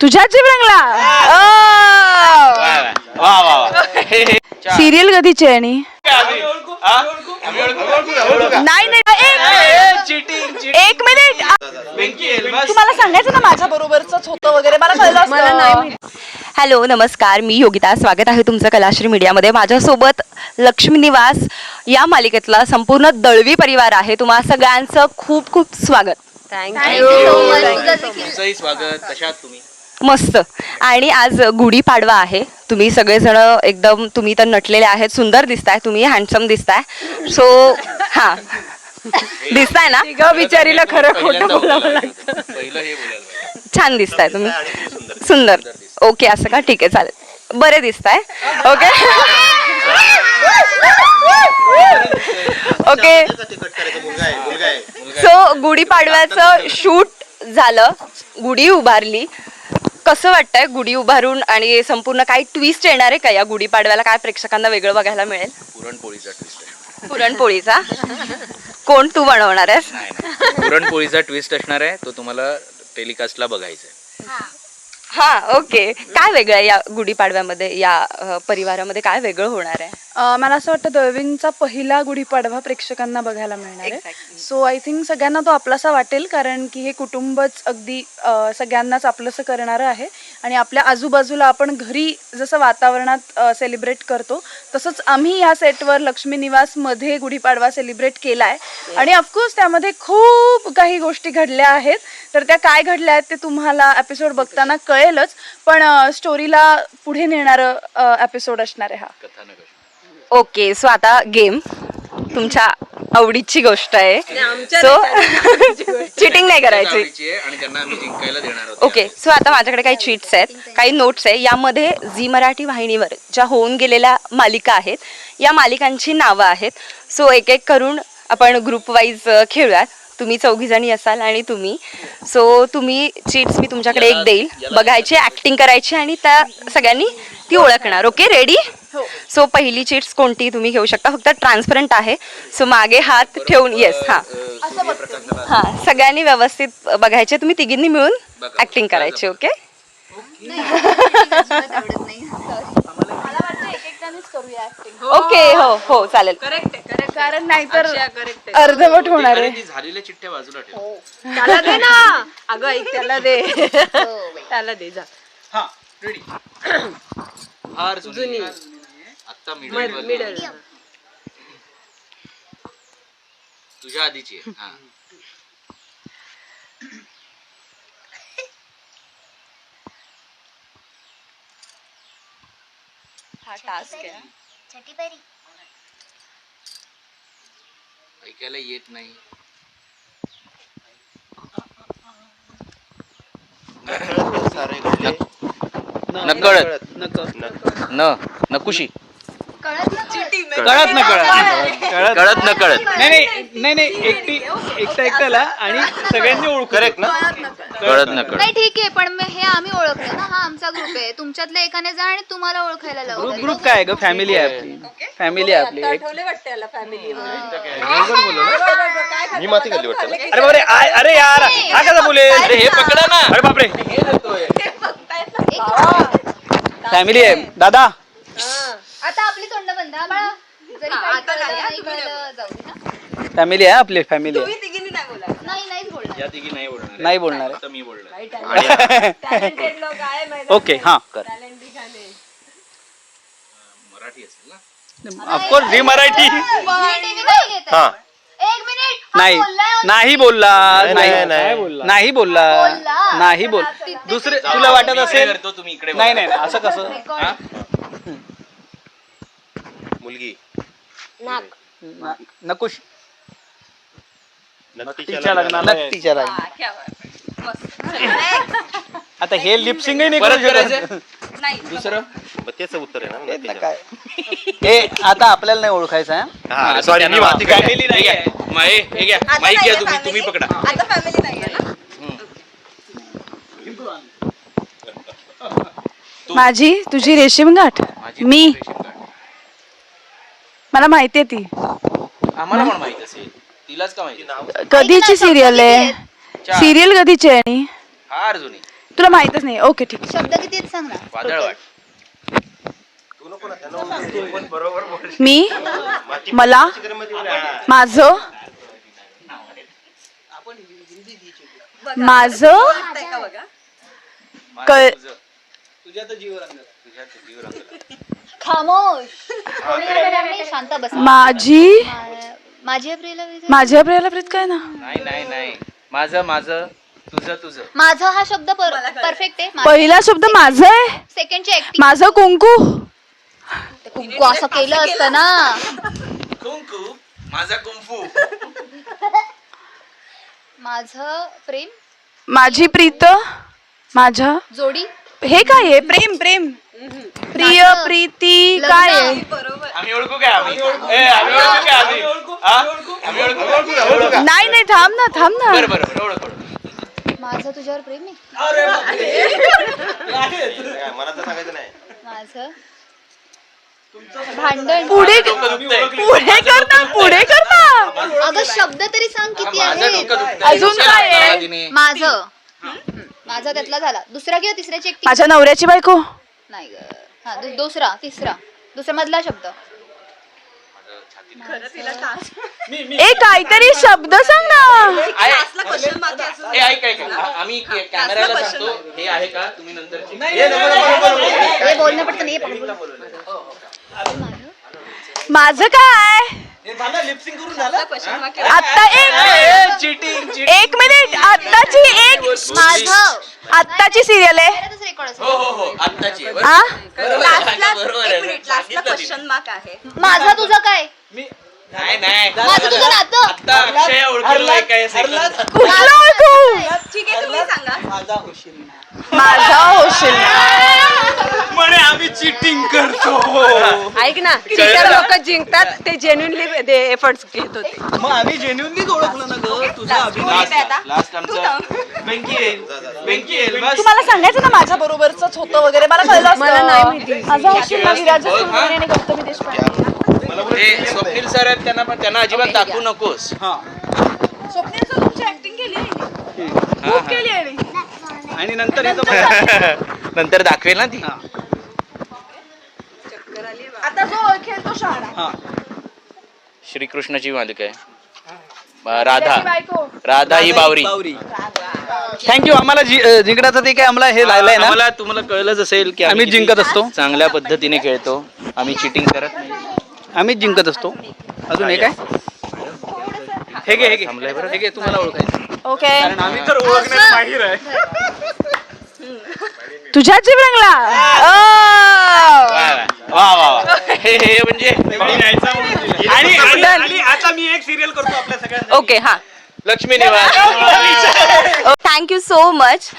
तुझ्या रंगला वा वा वा. सिरियल कधीची आहे आणि? नाही नाही एक- एक मिनिट. तुम्हाला सांगायचं ना माझ्या बरोबरच होतं वगैरे. मला कळलं मला नाही हॅलो नमस्कार. मी योगिता. स्वागत आहे तुमचं कलाश्री मीडियामध्ये. माझ्यासोबत लक्ष्मी निवास या मालिकेतला संपूर्ण दळवी परिवार आहे. तुम्हा सगळ्यांचं खूप खूप स्वागत. तुमचंही स्वागत. कशात तुम्ही? मस्त. आणि आज गुढीपाडवा आहे. तुम्ही सगळेजण एकदम तुम्ही तर नटलेले आहेत सुंदर दिसताय तुम्ही हँडसम दिसताय. सो हा. दिसताय ना? ग बिचारीला खरं खोटं बोलावं लागतं. हे. छान दिसताय तुम्ही. सुंदर. ओके असं का? ठीक आहे चालेल. बरे दिसताय. ओके ओके सो गुढीपाडव्याचं शूट झालं. गुढी उभारली. कसं वाटतंय गुढी उभारून आणि संपूर्ण काही ट्विस्ट येणार आहे का या गुढीपाडव्याला काय प्रेक्षकांना वेगळं बघायला मिळेल? पुरणपोळीचा ट्विस्ट आहे. पुरणपोळीचा? कोण तू बनवणार आहेस? नाही नाही. पुरणपोळीचा ट्विस्ट असणार आहे तो तुम्हाला टेलिकास्टला बघायचा आहे. हा ओके काय वेगळं आहे या गुढीपाडव्यामध्ये या अ, परिवारामध्ये काय वेगळं होणार आहे? अं, मला असं वाटतं दळवींचा पहिला गुढीपाडवा प्रेक्षकांना बघायला मिळणार आहे. Exactly. सो आय थिंक सगळ्यांना तो आपलासा वाटेल कारण की हे कुटुंबच अगदी अं, सगळ्यांनाच आपलंसं करणारं आहे. आणि आपल्या आजूबाजूला आपण घरी जसं वातावरणात सेलिब्रेट करतो तसंच आम्ही या सेटवर लक्ष्मी निवासमध्ये गुढीपाडवा सेलिब्रेट केला आहे आणि ऑफकोर्स त्यामध्ये खूप काही गोष्टी घडल्या आहेत. तर त्या काय घडल्या आहेत ते तुम्हाला एपिसोड बघताना कळेलच पण स्टोरीला पुढे नेणारं एपिसोड असणार आहे हा. ओके सो आता गेम तुमच्या आवडीची गोष्ट आहे. सो चिटिंग नाही करायची. आवडीची आहे आणि त्यांना आम्ही जिंकायला देणार आहोत. ओके सो आता माझ्याकडे काही चीट्स आहेत काही नोट्स आहे. यामध्ये झी मराठी वाहिनीवर ज्या होऊन गेलेल्या मालिका आहेत या मालिकांची नावं आहेत. सो एक एक करून आपण ग्रुप वाईज खेळूयात. तुम्ही चौघी जणी असाल आणि तुम्ही. सो तुम्ही चीट्स मी तुमच्याकडे एक देईल. बघायची ऍक्टिंग करायची आणि त्या सगळ्यांनी ती ओळखणार. ओके रेडी सो पहिली चिट्स कोणती तुम्ही घेऊ शकता? फक्त ट्रान्सपरंट आहे. सो मागे हात ठेवून येस हा. हा सगळ्यांनी व्यवस्थित बघायचे. तुम्ही तिघींनी मिळून ऍक्टिंग करायची ओके ओके हो हो चालेल. कारण नाहीतर अर्धवट होणार अरे आहे ती झालेल्या चिठ्ठ्या बाजूला ठेव. त्याला दे ना. अगं ऐक त्याला दे. त्याला दे जा. हा रेडी फार जुनी आता मिडल मिडल तुझ्या आधीची आहे. हा. हा टास्क आहे. ऐकायला येत नाही. नकळत. न नकुशी. कळत ना कळत. कळत. कळत न कळत. नाही नाही नाही नाही एकटी एकटा एकट्याला आणि सगळ्यांनी ओळखू करेक्ट ना कळत. न कळत. नाही ठीक आहे पण मग हे आम्ही ओळखलं ना. हा आमचा ग्रुप आहे. तुमच्यातल्या एकाने जा आणि तुम्हाला ओळखायला ग्रुप लावू ग्रुप काय ग? फॅमिली आहे आपली. फॅमिली आहे आपली. एक आठवले वाटते याला फॅमिली अरे बापरे आय- अरे यार. हा कसा बोलेल अरे हे पकडा ना. अरे बापरे. फॅमिली आहे. दादा. आता आपली तोंड बंद. हा बाळा फॅमिली आहे आपली फॅमिली आहे. नाही बोला नाही नाहीच बोलणार. या तिघी नाही बोलणार नाही बोलणार फक्त मी बोलणार टॅलेंटेड लोक आहे मैदानात. ओके हा कर. Talent दिखाने. मराठी असेल ना? Of course Zee Marathi. एक मिनिट हा नाही बोललाय. नाही बोलला नाही नाही. बोलला. बोलला. नाही बोल दुसरे तुला वाटत इकडे असेल करतो तुम्ही इकडे नाही. नाही असं कसं? मुलगी. न- नकुश. नक्कीच्या लग्नाला नक्कीच्या. आता हे लिपसिंग नाही परत करू शकत. करायचं दुसरं? मग तेच उत्तर आहे ना तेच ना नक्कीच्या. काय. हे आता आपल्याला नाही ओळखायचं आहे हा? हा, sorry, फॅमिली. नाही आहे. मा- हे- हे घ्या. माईक घ्या तुम्ही तुम्ही पकडा. आता फॅमिली नाहीये ना? माझी तुझी रेशीम गाठ? मी? मला माहितीये ती. आम्हाला पण माहीत असेल. तिलाच का माहिती कधीची सिरियल आहे? चार. सिरियल कधीची आहे आणि? फार जुनी तुला माहीतच नाही. ओके ठीक शब्द किती आहेत सांग ना. वादळ वाट. मी? मला? माझं? माझं? क- खामोश. कोणी बोलणार नाही, शांत बस. माझी? माझी प्रियला विजय- माझ्या प्रियाला प्रीत काय ना? नाही नाही नाही. माझं माझं. तुझं तुझं. माझं हा शब्द परफेक्ट आहे. पहिला शब्द माझं आहे? सेकंडची ऍक्टिंग माझं कुंकू? कुंकू असं केलं असतं ना. कुंकू? माझा कुंफू. माझं प्रेम. माझी प्रीत? माझ्या जोडी. हे काय आहे? प्रेम प्रेम. प्रिय प्रीती काय आहे? आम्ही ओळखू काय आम्ही? ए, आम्ही ओळखू काय आम्ही? हा? आम्ही ओळखू. नाही नाही थांब ना थांब ना. बरं बरं बरं ओळख ओळख. माझं तुझ्यावर प्रेम आहे? मला तर सांगायचं नाही. माझं? भांडण. पुढे. पुढे कर ना पुढे कर ना अगं शब्द तरी सांग किती माझं दुखतंय. अजून काय आहे? तिने. माझं. माझा त्यातला झाला. दुसरा किंवा तिसऱ्याची माझ्या नवऱ्याची बायको? नाही ग. हा दु- दुसरा तिसरा. दुसरा मधला शब्द. ए काहीतरी शब्द सांग ना. आहे. ए, ऐक ऐक. आ- आम्ही के- कॅमेराला सांगतो. हे आहे का? तुम्ही नंतर हे बोलणं पडतं नाही. हे पकडून बोल. माझं काय? आता एक चिटिंग एक मिनिट आत्ताची एक माझं आत्ताची सिरियल आहे. हो हो हो. आत्ताची आहे. आ? बरोबर आहे, बरोबर आहे. सांगितलं तिने. मार्क आहे. माझा तुझा काय? नाही नाही. माझं तुझं नातं. आता अक्षय ओळखलं काय सेकंदात. कुठलं ओळखू? ठीक आहे तुम्ही सांगा. माझा होशील म्हणे आम्ही चिटिंग करतो. ऐक ना टीचर लोक जिंकतात ते जेन्युनली ते एफर्ट्स घेत होते. मग आम्ही जेन्युनली ओळखलं ना ग? तुझा लास्ट लास्ट आमचं. बेंकी येईल बेंकी येईल बस तुम्हाला सांगायचं ना माझ्या बरोबरच होतं वगैरे. मला कळलं मला नाही माहिती. माझा विराज सुरवणे आणि गौतमी देशपांडे. ते स्वप्नील सर आहेत त्यांना पण त्यांना अजिबात दाखवू नकोस. स्वप्नील सर तुमची ऍक्टिंग केली आहे खूप केली आहे आणि नंतर नंतर दाखवेल ना ती आता जो ओळखेल तो शहाणा हा. श्रीकृष्णाची मालिका आहे. राधा. राधा ही बावरी. थँक्यू आम्हाला जिंकण्याचं ते काय आम्हाला हे लायलंय ना? आम्हाला तुम्हाला कळलंच असेल की आम्ही किती जिंकत असतो. चांगल्या पद्धतीने खेळतो. आम्ही चिटिंग करत नाही. आम्हीच जिंकत असतो. अजून हे काय? हे घे हे घे. थांबलंय बरं. हे घे तुम्हाला ओळखायचं. ओके कारण आम्ही तर ओळखण्यात माहीर आहे. तुझ्या जिवरंगला वा वा वा वा. हे हे म्हणजे आणि आणि- आणि आता मी एक सिरियल करतो आपल्या सगळ्यांना ओके हा. लक्ष्मी निवास. Thank you so much